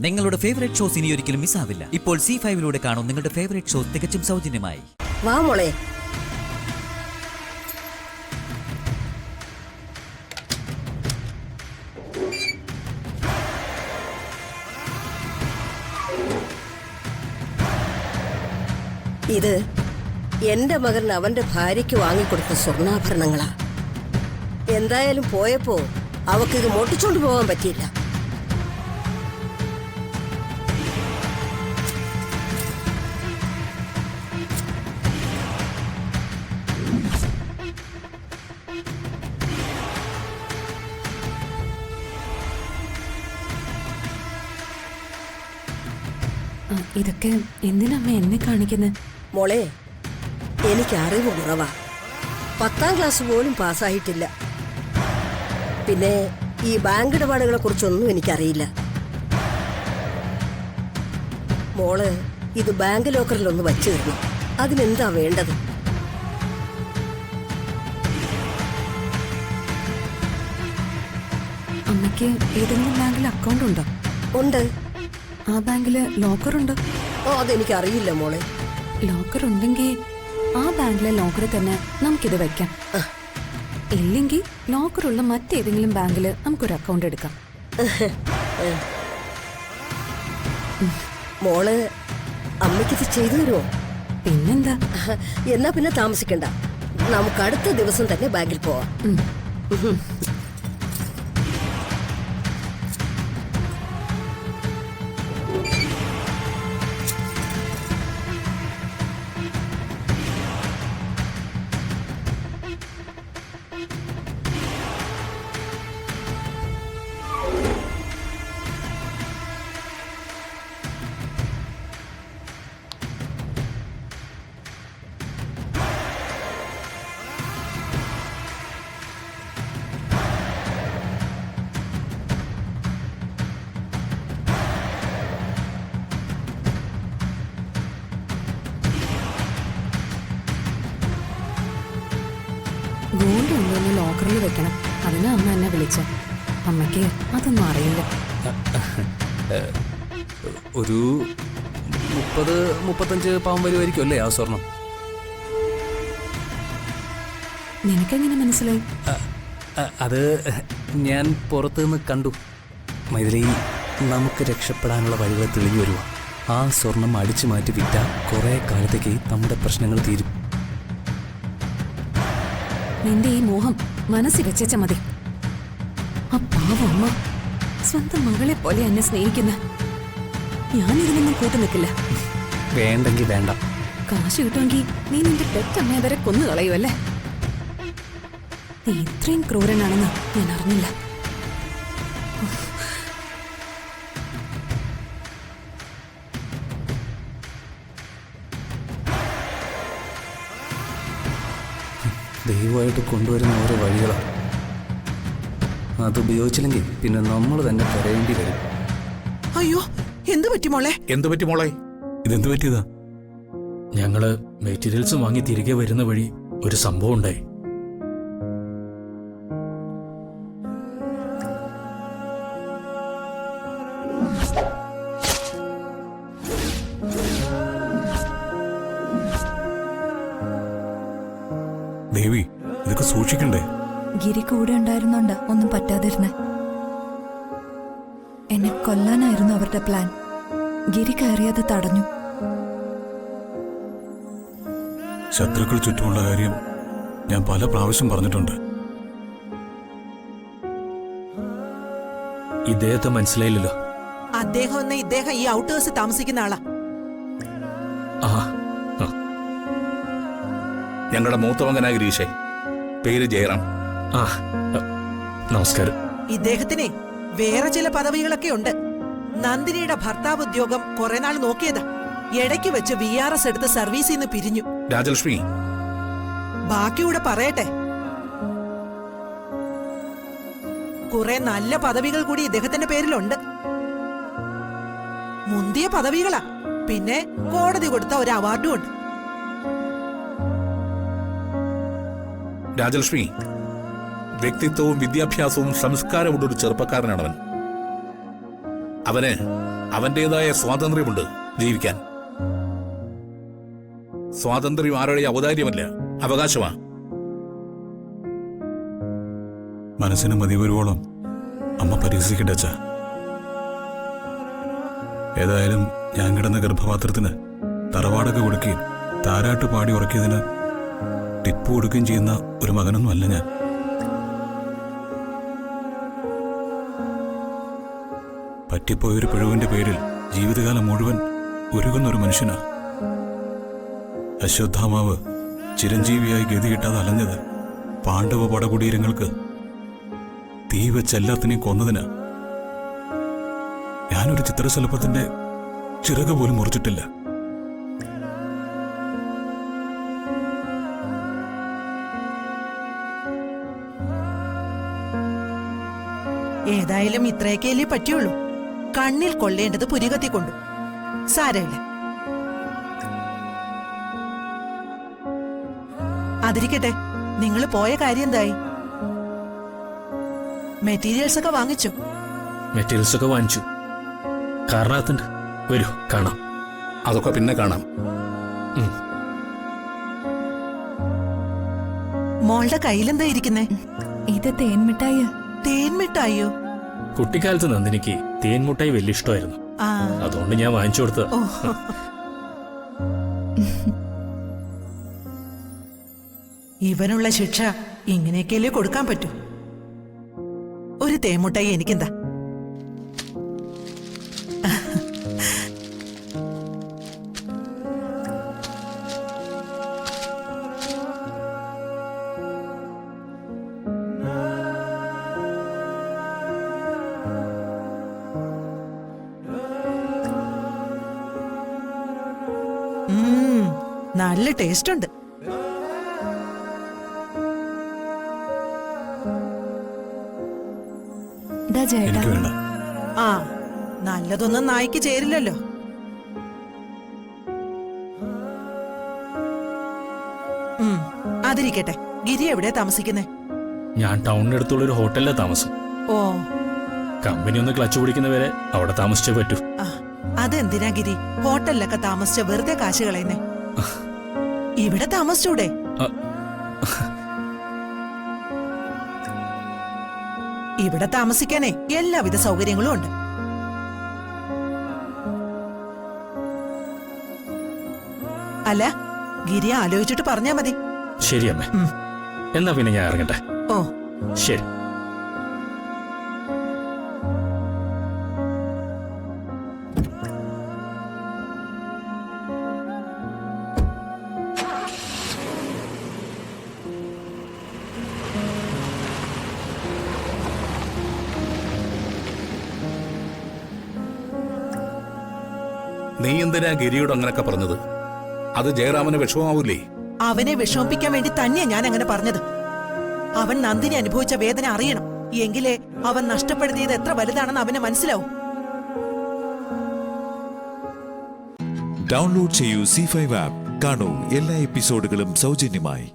നിങ്ങളുടെ favourite shows ഇനി ഒരിക്കലും മിസ്സാവില്ല ഇപ്പോൾ സി ഫൈവിലൂടെ കാണും നിങ്ങളുടെ ഫേവറേറ്റ് ഷോസ് തികച്ചും സൗജന്യമായി. വാ മോളെ. ഇത് എന്റെ മകൻ അവന്റെ ഭാര്യയ്ക്ക് വാങ്ങിക്കൊടുത്ത സ്വർണാഭരണങ്ങളാ. എന്തായാലും പോയപ്പോ അവക്കിത് മോട്ടിച്ചോണ്ട് പോകാൻ പറ്റിയില്ല. ഇതൊക്കെ എന്തിനമ്മ എന്നെ കാണിക്കുന്നത് മോളെ എനിക്ക് അറിവ് കുറവാ. പത്താം ക്ലാസ് പോലും പാസ്സായിട്ടില്ല. പിന്നെ ഈ ബാങ്ക് ഇടപാടുകളെ കുറിച്ചൊന്നും എനിക്കറിയില്ല. മോൾ ഇത് ബാങ്ക് ലോക്കറിലൊന്ന് വച്ചു തരണം. അതിനെന്താ വേണ്ടത്? അമ്മയ്ക്ക് ഏതെങ്കിലും ബാങ്കിൽ അക്കൗണ്ട് ഉണ്ടോ? ഉണ്ട്. ആ ബാങ്കിൽ ലോക്കർ ഉണ്ട് ഓ അതെനിക്കറിയില്ല മോളെ. ലോക്കർ ഉണ്ടെങ്കിൽ ആ ബാങ്കിലെ ലോക്കറിൽ തന്നെ നമുക്കിത് വെക്കാം. ഇല്ലെങ്കിൽ ലോക്കറുള്ള മറ്റേതെങ്കിലും ബാങ്കിൽ നമുക്കൊരു അക്കൗണ്ട് എടുക്കാം. മോൾ അമ്മയ്ക്കിത് ചെയ്തു തരുമോ പിന്നെന്താ? എന്നാ പിന്നെ താമസിക്കണ്ട. നമുക്ക് അടുത്ത ദിവസം തന്നെ ബാങ്കിൽ പോവാം. ലോക്കറിൽ വെക്കണം. അതിന് അമ്മ എന്നെ വിളിച്ച. അമ്മയ്ക്ക് അതൊന്നും അറിയില്ല. ഒരു മുപ്പത് മുപ്പത്തഞ്ച് പാവം വരുമായിരിക്കും അല്ലേ ആ സ്വർണം? നിനക്കെങ്ങനെ മനസ്സിലായി? അത് ഞാൻ പുറത്തു നിന്ന് കണ്ടു. മൈഥിലി നമുക്ക് രക്ഷപ്പെടാനുള്ള വഴികൾ തെളിഞ്ഞു വരുക ആ സ്വർണം അടിച്ചു മാറ്റി വിറ്റ കുറേ കാലത്തേക്ക് നമ്മുടെ പ്രശ്നങ്ങൾ തീരും. നിന്റെ ഈ മോഹം മനസ്സിൽ വെച്ചേച്ച മതി. ആ പാവ അമ്മ സ്വന്തം മകളെ പോലെ എന്നെ സ്നേഹിക്കുന്ന. ഞാനിതിനൊന്നും കൂട്ടു നിൽക്കില്ല. വേണ്ടെങ്കിൽ വേണ്ട. കാശ് കിട്ടുമെങ്കിൽ നീ നിന്റെ പെറ്റമ്മയെ വരെ കൊന്നു കളയുമല്ലേ നീ ഇത്രയും ക്രൂരനാണെന്ന് ഞാൻ അറിഞ്ഞില്ല. ദൈവമായിട്ട് കൊണ്ടുവരുന്ന ഓരോ വഴികളാണ് അത് ഉപയോഗിച്ചില്ലെങ്കിൽ പിന്നെ നമ്മൾ തന്നെ കരയേണ്ടി വരും. അയ്യോ എന്തു പറ്റി മോളെ? എന്തു പറ്റി മോളെ? ഇതെന്ത് പറ്റിയതാ? ഞങ്ങൾ മെറ്റീരിയൽസ് വാങ്ങി തിരികെ വരുന്ന വഴി ഒരു സംഭവം ഉണ്ടായി. ദേവി ഇതൊക്കെ സൂക്ഷിക്കണ്ടേ? ഗിരി കൂടെ ഉണ്ടായിരുന്നോണ്ട ഒന്നും പറ്റാതിരുന്ന. എന്നെ കൊല്ലാനായിരുന്നു അവരുടെ പ്ലാൻ. ഗിരി കയറിയത് തടഞ്ഞു. ശത്രുക്കൾ ചുറ്റുമുള്ള കാര്യം ഞാൻ പല പ്രാവശ്യം പറഞ്ഞിട്ടുണ്ട്. ഇദ്ദേഹത്തെ മനസ്സിലായില്ലല്ലോ. അദ്ദേഹം എന്ന ഇദ്ദേഹം ഈ ഔട്ടേഴ്സ് താമസിക്കുന്ന ആളാ. ഞങ്ങളുടെ മൂത്തമകനായ ഗിരീഷെ. പേര് ജയറാം. ആ ആ, നമസ്കാരം. ഇദ്ദേഹത്തിന് വേറെ ചില പദവികളൊക്കെ ഉണ്ട്. നന്ദിനിയുടെ ഭർത്താവ് ഉദ്യോഗം കുറെ നാൾ നോക്കിയതാ. ഇടയ്ക്ക് വെച്ച് വി ആർ എസ് എടുത്ത് സർവീസിൽ നിന്ന് പിരിഞ്ഞു. രാജലക്ഷ്മി. ബാക്കിയൂടെ പറയട്ടെ. കുറെ നല്ല പദവികൾ കൂടി ഇദ്ദേഹത്തിന്റെ പേരിലുണ്ട്. മുന്തിയ പദവികളാ. പിന്നെ കോടതി കൊടുത്ത ഒരു അവാർഡും ഉണ്ട്. രാജലക്ഷ്മി വ്യക്തിത്വവും വിദ്യാഭ്യാസവും സംസ്കാരമുള്ള ഒരു ചെറുപ്പക്കാരനാണ് അവൻ അവന് അവന്റേതായ സ്വാതന്ത്ര്യമുണ്ട് ജീവിക്കാൻ. സ്വാതന്ത്ര്യം ആരുടെ ഔദാര്യമല്ല അവകാശമാ. മനസ്സിന് മതി വരുവോളം. അമ്മ പരിഹസിക്കട്ടെ അച്ഛ. ഏതായാലും ഞാൻ കിടന്ന ഗർഭപാത്രത്തിന് തറവാടൊക്കെ കൊടുക്കുകയും താരാട്ട് പാടി ഉറക്കിയതിന് ടിപ്പ് കൊടുക്കുകയും ചെയ്യുന്ന ഒരു മകനൊന്നും അല്ല ഞാൻ. പറ്റിപ്പോയൊരു പിഴവിന്റെ പേരിൽ ജീവിതകാലം മുഴുവൻ ഉരുകുന്ന ഒരു മനുഷ്യനാ. അശ്വത്ഥാമാവ് ചിരഞ്ജീവിയായി ഗതി കിട്ടാതെ അലഞ്ഞത് പാണ്ഡവ പടകുടീരങ്ങൾക്ക് തീ വെച്ചെല്ലാത്തിനെയും കൊന്നതിന്. ഞാനൊരു ചിത്രശലഭത്തിന്റെ ചിറക് പോലും മുറിച്ചിട്ടില്ല. ഏതായാലും ഇത്രയൊക്കെയല്ലേ പറ്റുള്ളൂ. കണ്ണിൽ കൊള്ളേണ്ടത് പുരികത്തി കൊണ്ടു സാരമില്ല. അതിരിക്കട്ടെ നിങ്ങൾ പോയ കാര്യം എന്തായി? മെറ്റീരിയൽസ് ഒക്കെ വാങ്ങിച്ചു. മെറ്റീരിയൽസ് ഒക്കെ വാങ്ങിച്ചു. കാരണത്തുണ്ട് വരൂ കാണാം. അതൊക്കെ പിന്നെ കാണാം. മോളുടെ കയ്യിലെന്താ ഇരിക്കുന്നേ? ഇത് തേൻമിഠായി. തേൻമിട്ടായോ കുട്ടിക്കാലത്ത് നന്ദിനിക്ക് തേൻമുട്ടായി വലിയ ഇഷ്ടമായിരുന്നു. ആ. അതുകൊണ്ട് ഞാൻ വാങ്ങിച്ചു കൊടുത്തത്. ഓ. ഇവനുള്ള ശിക്ഷ ഇങ്ങനെയൊക്കെയല്ലേ കൊടുക്കാൻ പറ്റൂ? ഒരു തേമുട്ടായി എനിക്കെന്താ? നല്ല ടേസ്റ്റ് ഉണ്ട് എനിക്ക് വേണ്ട. ആ നല്ലതൊന്നും നായ്ക്ക് ചേരില്ലല്ലോ. ഉം, അതിരിക്കട്ടെ. ഗിരി എവിടെ താമസിക്കുന്നേ? ഞാൻ ടൗണിനടുത്തുള്ള ഒരു ഹോട്ടലിലാ താമസം. ഓ. കമ്പനി ഒന്ന് ക്ലച്ച് പിടിക്കുന്നവരെ അവിടെ താമസിച്ചേ പറ്റൂ. ആ അതെന്തിനാ ഗിരി? ഹോട്ടലിലൊക്കെ താമസിച്ച വെറുതെ കാശ് കളയുന്നേ. ഇവിടെ താമസിച്ചൂടെ? ഇവിടെ താമസിക്കാനേ എല്ലാവിധ സൗകര്യങ്ങളും ഉണ്ട്. അല്ല ഗിരി ആലോചിച്ചിട്ട് പറഞ്ഞാ മതി. ശരി അമ്മ. എന്നാ പിന്നെ ഞാൻ ഇറങ്ങട്ടെ? ഓ. ശരി. നീ എന്തിനാ ഗിരിയോട് അങ്ങനൊക്കെ പറഞ്ഞത്? അത് ജയറാമന് വിഷമാവൂലേ അവനെ വിഷമിപ്പിക്കാൻ വേണ്ടി തന്നെയാ ഞാൻ അങ്ങനെ പറഞ്ഞത്. അവൻ നന്ദിനി അനുഭവിച്ച വേദന അറിയണം. എങ്കിലേ അവൻ നഷ്ടപ്പെടുത്തിയത് എത്ര വലുതാണെന്ന് അവന് മനസ്സിലാവും. ഡൗൺലോഡ് ചെയ്യൂ സി ഫൈവ് ആപ്പ്. കാണൂ എല്ലാ എപ്പിസോഡുകളും സൗജന്യമായി.